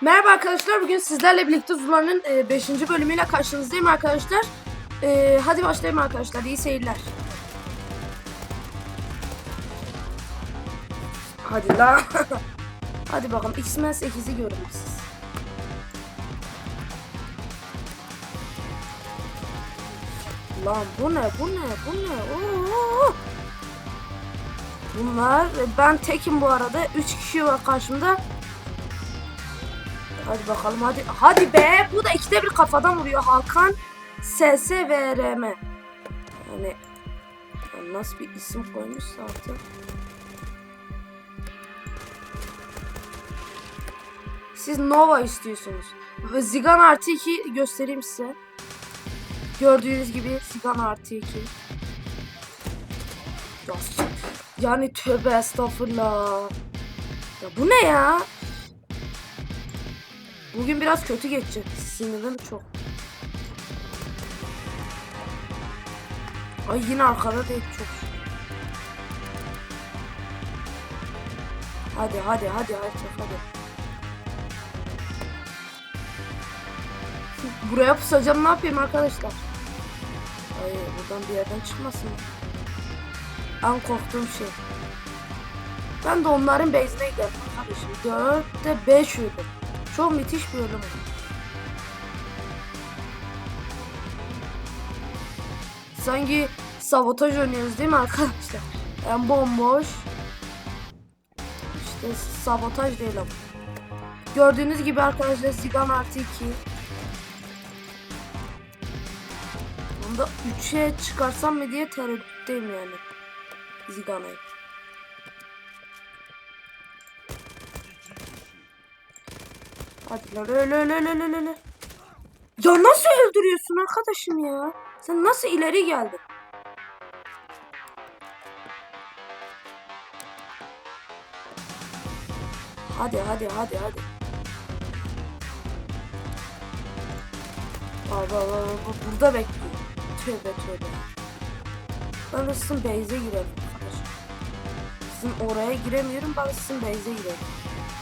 Merhaba arkadaşlar. Bugün sizlerle birlikte Zula'nın 5. bölümüyle karşınızdayım arkadaşlar. E, hadi başlayalım arkadaşlar. İyi seyirler. Hadi la. hadi bakalım. X-Men 8'i görün. Lan bu ne? Bu ne? Bu ne? Oo! Bunlar ben tekim bu arada. 3 kişi var karşımda. Hadi bakalım hadi. Hadi be. Bu da ikide bir kafadan vuruyor. Hakan SS ve RM. Yani ya nasıl bir isim koymuşsa artık. Siz Nova istiyorsunuz. Zigan artı 2 göstereyim size. Gördüğünüz gibi Zigan artı 2. Ya, yani tövbe estağfurullah. Ya bu ne ya? Bugün biraz kötü geçecek. Sinirim çok. Ay yine arkada değil çok. Hadi hadi hadi hadi hadi. Buraya pusacağım ne yapayım arkadaşlar? Ay buradan bir yerden çıkmasın. En korktuğum şey. Ben de onların base'ine giderim arkadaşım. 4'te 5 uyudum. Çok müthiş bir ölüm. Sanki sabotaj oynuyoruz değil mi arkadaşlar? Yani bomboş. İşte sabotaj değil ama. Gördüğünüz gibi arkadaşlar Zigan artı 2. Onu da 3'e çıkarsam mı diye tereddütteyim yani. Zigan'ı. Hadi lan öyle öyle öyle öyle öyle. Ya nasıl öldürüyorsun arkadaşım ya? Sen nasıl ileri geldin? Hadi hadi hadi hadi. Baba baba burada bekliyor. Tövbe tövbe. Ben sizin base'e girelim arkadaşım. Sizin oraya giremiyorum ben sizin base'e girelim.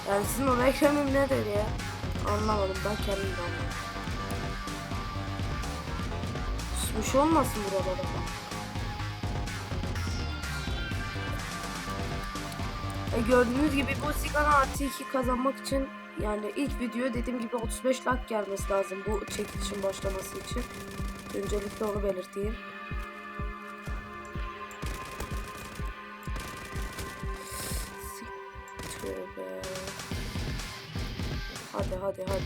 Yani sizin oraya giremem nedir ya? Anlamadım ben kendim de anlamadım. Bir şey olmasın burada da. E gördüğünüz gibi bu sigara artı 2 kazanmak için yani ilk video dediğim gibi 35 like gelmesi lazım bu çekilişin başlaması için. Öncelikle onu belirteyim. Hadi hadi hadi.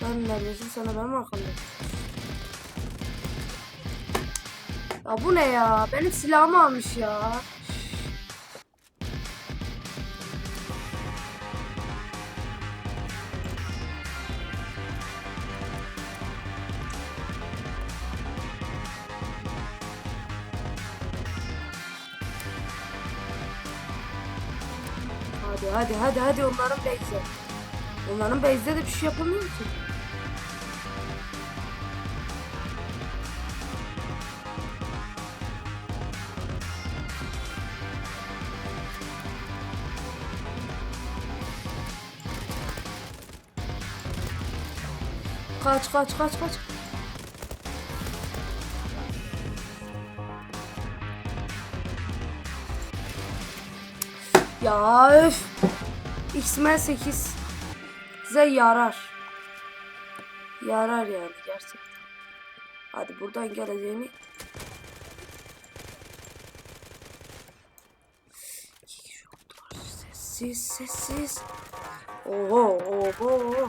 Sen neredesin? Sana ben mi arkamdayım? Ya bu ne ya? Benim silahımı almış ya. Hadi hadi hadi hadi onların base'e. Onların base'de de bir şey yapamıyor ki. Kaç kaç kaç kaç. Ya öf. X-Men 8 size yarar. Yarar yani gerçekten. Hadi buradan geleceğini. Sessiz sessiz. Oho oho.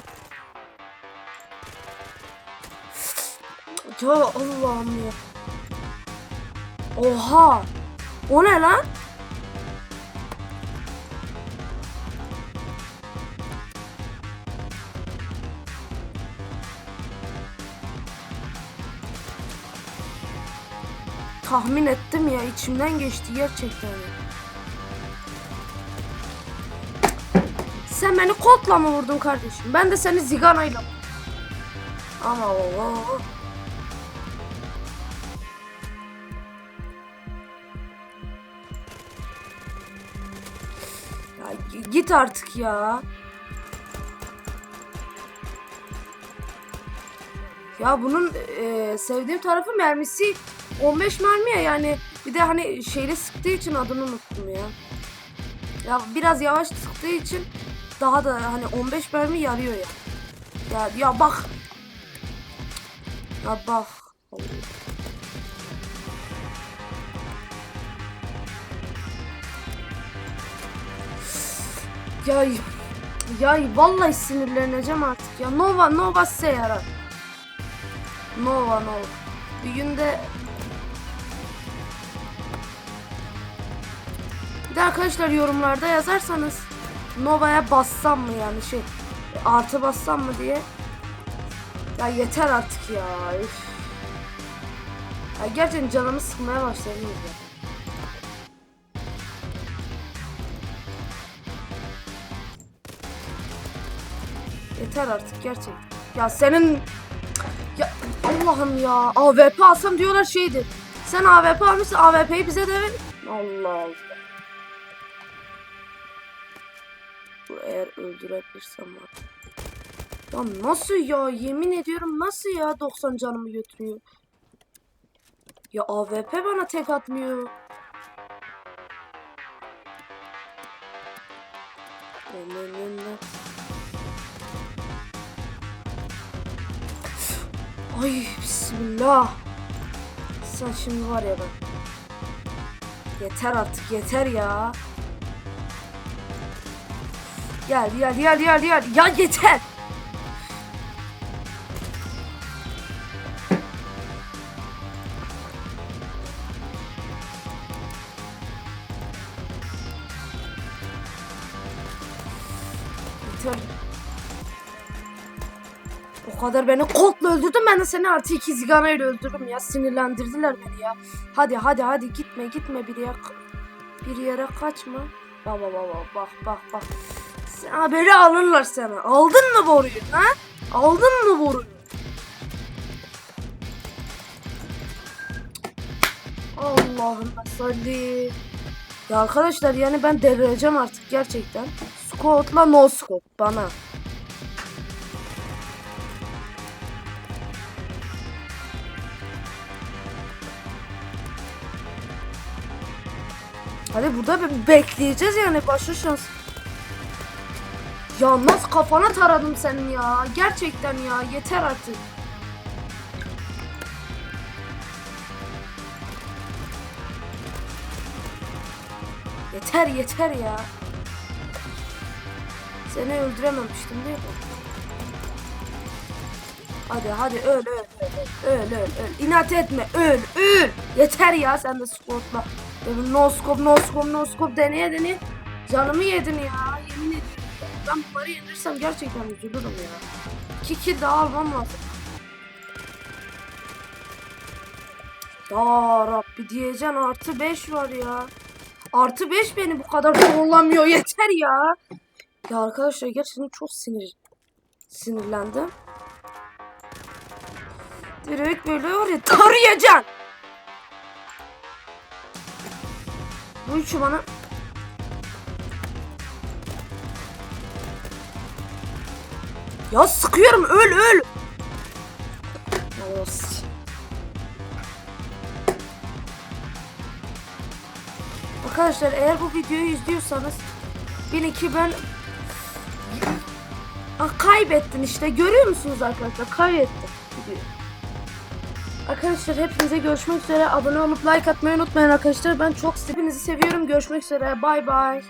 Ya Allah'ım ya. Oha. O ne lan? tahmin ettim ya içimden geçti gerçekten. Sen beni koltla mı vurdun kardeşim? Ben de seni ziganayla. Ama Allah. Ya, git artık ya. Ya bunun e, sevdiğim tarafı mermisi 15 mermi ya yani bir de hani şeyle sıktığı için adını unuttum ya. Ya biraz yavaş sıktığı için daha da hani 15 mermi yarıyor ya. Ya ya bak. Ya bak. Ya ya vallahi sinirleneceğim artık ya. Nova Nova size. Nova Nova. Bir günde de arkadaşlar yorumlarda yazarsanız Nova'ya bassam mı yani şey artı bassam mı diye. Ya yeter artık ya. Üf. Ya gerçekten canımı sıkmaya başladınız ya. Yeter artık gerçekten. Ya senin ya Allah'ım ya AWP alsam diyorlar şeydi. Sen AWP almışsın AWP'yi bize de ver. Allah Allah. Bu eğer öldürebilirsem var. Ya nasıl ya yemin ediyorum nasıl ya 90 canımı götürüyor. Ya AWP bana tek atmıyor. Ay bismillah. Sen şimdi var ya ben. Yeter artık yeter ya. Gel gel gel gel gel. Ya yeter. Yeter. O kadar beni koltla öldürdün ben de seni artı iki ziganayla öldürürüm ya sinirlendirdiler beni ya. Hadi hadi hadi gitme gitme bir yere bir yere kaçma. Bak bak bak bak bak bak. Haberi alırlar sana. Aldın mı boruyu ha? Aldın mı boruyu? Allah'ım salli. Ya arkadaşlar yani ben delireceğim artık gerçekten. Scout'la no scope bana. Hadi burada bekleyeceğiz yani başa şans. Ya nasıl kafana taradım senin ya. Gerçekten ya yeter artık. Yeter yeter ya. Seni öldürememiştim değil mi? Hadi hadi öl öl öl öl öl öl. İnat etme öl öl. Yeter ya sen de. Demin no scope no scope no scope deneye deneye. Canımı yedin ya. Ben bunları yenirsem gerçekten üzülürüm ya. İki kill daha almam lazım. Ya Rabbi diyeceksin artı 5 var ya. Artı 5 beni bu kadar zorlamıyor yeter ya. Ya arkadaşlar gerçekten çok sinir sinirlendim. Direkt böyle var ya tarayacaksın. Bu üçü bana Ya sıkıyorum öl öl. Arkadaşlar eğer bu videoyu izliyorsanız bilin ki ben ah, kaybettin işte görüyor musunuz arkadaşlar kaybettim. Arkadaşlar hepinize görüşmek üzere abone olup like atmayı unutmayın arkadaşlar ben çok hepinizi seviyorum görüşmek üzere bay bay.